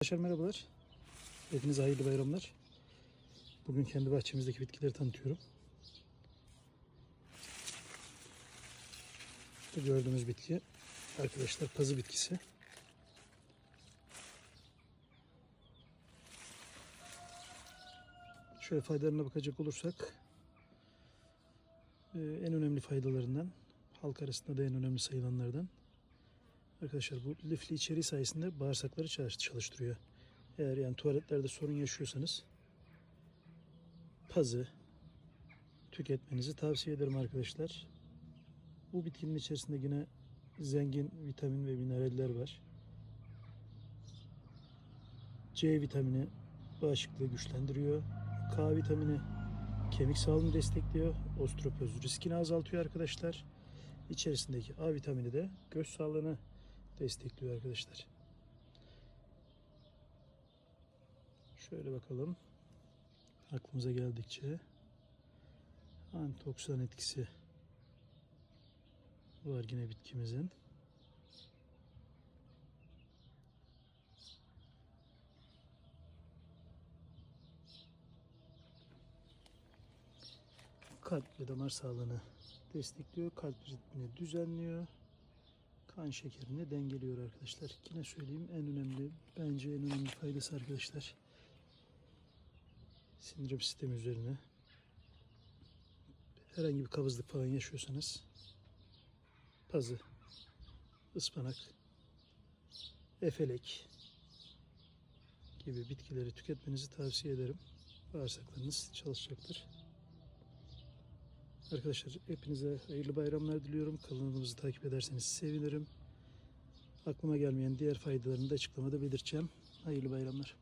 Arkadaşlar merhabalar. Hepinize hayırlı bayramlar. Bugün kendi bahçemizdeki bitkileri tanıtıyorum. Bu gördüğünüz bitki arkadaşlar pazı bitkisi. Şöyle faydalarına bakacak olursak e, en önemli faydalarından halk arasında da en önemli sayılanlardan Arkadaşlar bu lifli içeriği sayesinde bağırsakları çalış- çalıştırıyor. Eğer yani tuvaletlerde sorun yaşıyorsanız pazı tüketmenizi tavsiye ederim arkadaşlar. Bu bitkinin içerisinde yine zengin vitamin ve mineraller var. C vitamini bağışıklığı güçlendiriyor. K vitamini kemik sağlığını destekliyor. Osteoporoz riskini azaltıyor arkadaşlar. İçerisindeki A vitamini de göz sağlığını destekliyor arkadaşlar. Şöyle bakalım. Aklımıza geldikçe antioksidan etkisi var yine bitkimizin. Kalp ve damar sağlığını destekliyor. Kalp ritmini düzenliyor kan şekerini dengeliyor arkadaşlar. Yine söyleyeyim en önemli bence en önemli faydası arkadaşlar. Sindirim sistemi üzerine herhangi bir kabızlık falan yaşıyorsanız pazı, ıspanak, efelek gibi bitkileri tüketmenizi tavsiye ederim. Bağırsaklarınız çalışacaktır. Arkadaşlar hepinize hayırlı bayramlar diliyorum. Kanalımızı takip ederseniz sevinirim. Aklıma gelmeyen diğer faydalarını da açıklamada belirteceğim. Hayırlı bayramlar.